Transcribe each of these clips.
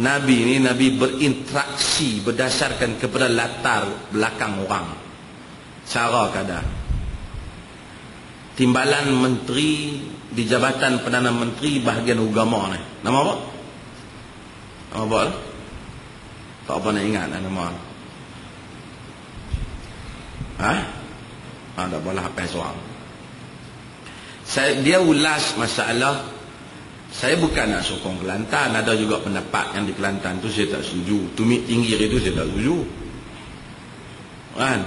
Nabi ni Nabi berinteraksi berdasarkan kepada latar belakang orang. Cara kadar. Timbalan menteri di Jabatan Perdana Menteri bahagian agama ni. Nama apa? Nama apa? Tak apa nak ingat lah nama. Ha? Ha, tak boleh apa soal. Saya, dia ulas masalah saya bukan nak sokong Kelantan. Ada juga pendapat yang di Kelantan tu saya tak setuju. Tumit tinggi itu saya tak setuju. Kan?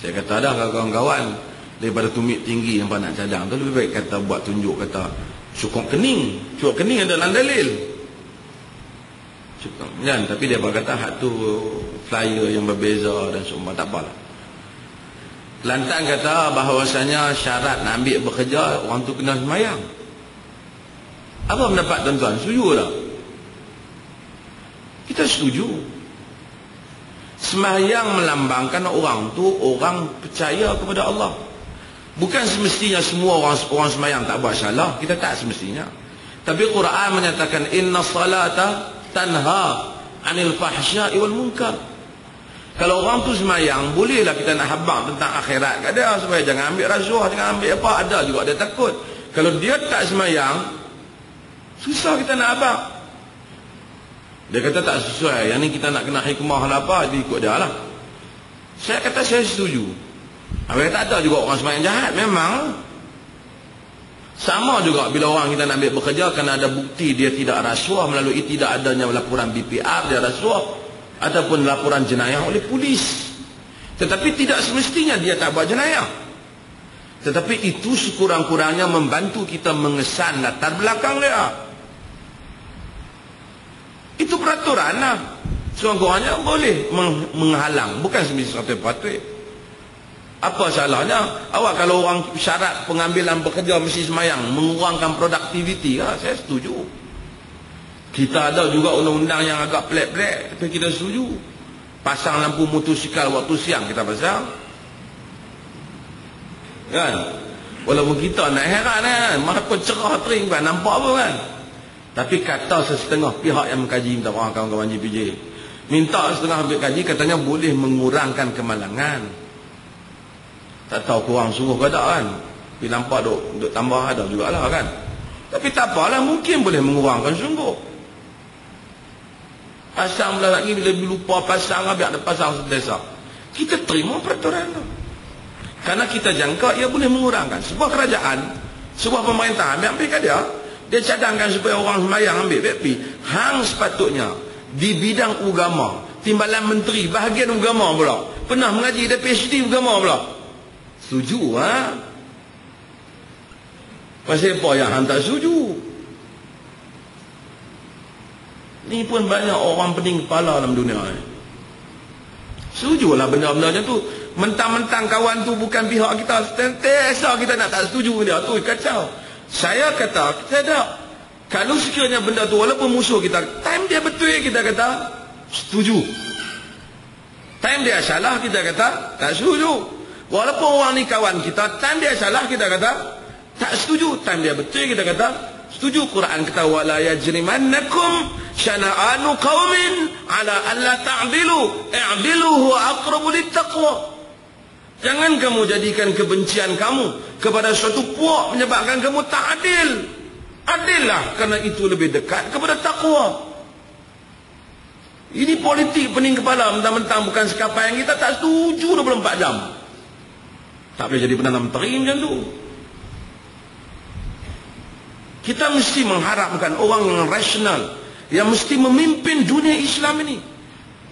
Saya kata ada kawan-kawan daripada tumit tinggi yang nak cadang tu lebih baik kata buat tunjuk kata cukup kening. Cukup kening ada dalam dalil. Cukup kan? Tapi dia berkata hak tu flyer yang berbeza dan semua tak apalah. Kelantan kata bahawasanya syarat nak ambil bekerja orang tu kena semayang apa pendapat tuan-tuan? Setuju tak? Kita setuju. Semayang melambangkan orang tu orang percaya kepada Allah. Bukan semestinya semua orang orang semayang tak buat salah. Kita tak semestinya. Tapi Quran menyatakan inna salata tanha anil fahsya'i wal munkar. Kalau orang tu semayang, bolehlah kita nak habang tentang akhirat kat dia supaya jangan ambil rasuah, jangan ambil apa, ada juga dia takut. Kalau dia tak semayang, Susah kita nak abang. Dia kata tak sesuai. Yang ni kita nak kena hikmah lah apa. Dia ikut dia lah. Saya kata saya setuju. Habis tak ada juga orang semayang jahat. Memang. Sama juga bila orang kita nak ambil bekerja. Kerana ada bukti dia tidak rasuah. Melalui tidak adanya laporan BPR. Dia rasuah. Ataupun laporan jenayah oleh polis. Tetapi tidak semestinya dia tak buat jenayah. Tetapi itu sekurang-kurangnya membantu kita mengesan latar belakang dia. Itu peraturan lah. Seorang-orangnya boleh menghalang. Bukan satu patut. Apa salahnya? Awak kalau orang syarat pengambilan bekerja mesti semayang. Mengurangkan produktiviti. Ha, saya setuju. Kita ada juga undang-undang yang agak pelik-pelik. Tapi kita setuju. Pasang lampu motosikal waktu siang kita pasang. Kan? Walaupun kita nak heran kan. Mana cerah tering kan. Nampak apa kan? Tapi kata setengah pihak yang mengkaji minta maaf kawan-kawan JPJ. Minta setengah ambil kaji katanya boleh mengurangkan kemalangan. Tak tahu kurang sungguh ke tak kan. Tapi nampak duk, duk tambah ada jugalah kan. Tapi tak apalah mungkin boleh mengurangkan sungguh. Pasang pula lagi bila lupa pasang biar ada pasang sedesa. Kita terima peraturan tu. Karena kita jangka ia boleh mengurangkan. Sebuah kerajaan, sebuah pemerintah ambil ambil kat dia. Dia cadangkan supaya orang semayang ambil BP. Hang sepatutnya di bidang agama, timbalan menteri, bahagian agama pula. Pernah mengaji dia PhD agama pula. Setuju ha? Pasal apa yang hang tak setuju? Ni pun banyak orang pening kepala dalam dunia ni. Setujulah benda-benda macam tu. Mentang-mentang kawan tu bukan pihak kita. Sentiasa kita nak tak setuju dia. Tu kacau. Saya kata, saya tak. Kalau sekiranya benda tu walaupun musuh kita, time dia betul kita kata, setuju. Time dia salah kita kata, tak setuju. Walaupun orang ni kawan kita, time dia salah kita kata, tak setuju. Time dia betul kita kata, setuju. Quran kata, wala yajrimannakum syana'anu qawmin ala alla ta'dilu. I'dilu huwa aqrabu littaqwa. Jangan kamu jadikan kebencian kamu kepada suatu puak menyebabkan kamu tak adil. Adillah kerana itu lebih dekat kepada takwa. Ini politik pening kepala mentang-mentang bukan sekapai yang kita tak setuju 24 jam. Tak boleh jadi Perdana Menteri macam tu. Kita mesti mengharapkan orang yang rasional yang mesti memimpin dunia Islam ini.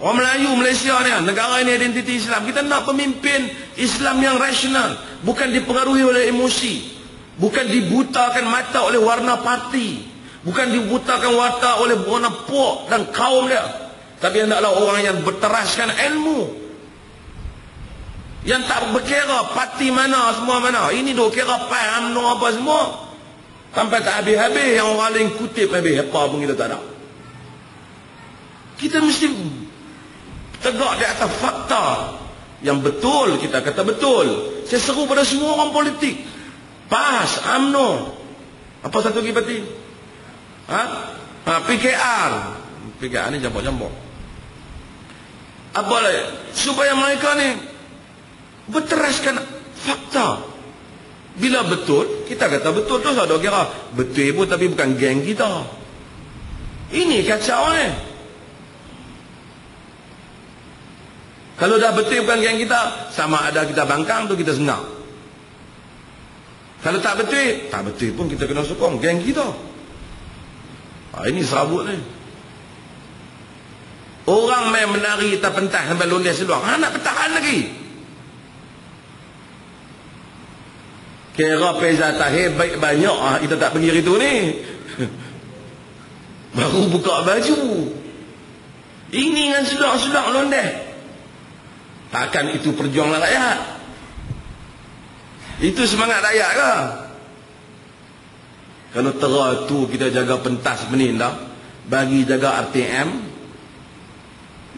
Orang Melayu, Malaysia ni, negara ini identiti Islam. Kita nak pemimpin Islam yang rasional. Bukan dipengaruhi oleh emosi. Bukan dibutakan mata oleh warna parti. Bukan dibutakan mata oleh warna puak dan kaum dia. Tapi hendaklah orang yang berteraskan ilmu. Yang tak berkira parti mana, semua mana. Ini duk kira paham no apa semua. Sampai tak habis-habis yang orang lain kutip habis. Apa pun kita tak ada. Kita mesti tegak di atas fakta. Yang betul kita kata betul. Saya seru pada semua orang politik. PAS, AMNO. Apa satu lagi berarti ha? ha, PKR PKR ni jambok-jambok. Apa lagi? Supaya mereka ni berteraskan fakta. Bila betul kita kata betul tu ada kira. Betul pun tapi bukan geng kita. Ini kacau ni kalau dah betul bukan geng kita sama ada kita bangkang tu kita senang kalau tak betul tak betul pun kita kena sokong geng kita ha, ini serabut ni Orang main menari tak pentas sampai londes seluar. Ha, nak pertahan lagi. Kira Peza Tahir baik banyak ah kita tak pergi itu ni. Baru buka baju. Ini dengan sedang-sedang londes. Takkan itu perjuangan rakyat. Itu semangat rakyat ke? Kalau terah tu kita jaga pentas benin dah. Bagi jaga RTM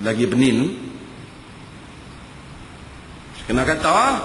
lagi benin kena kata ah,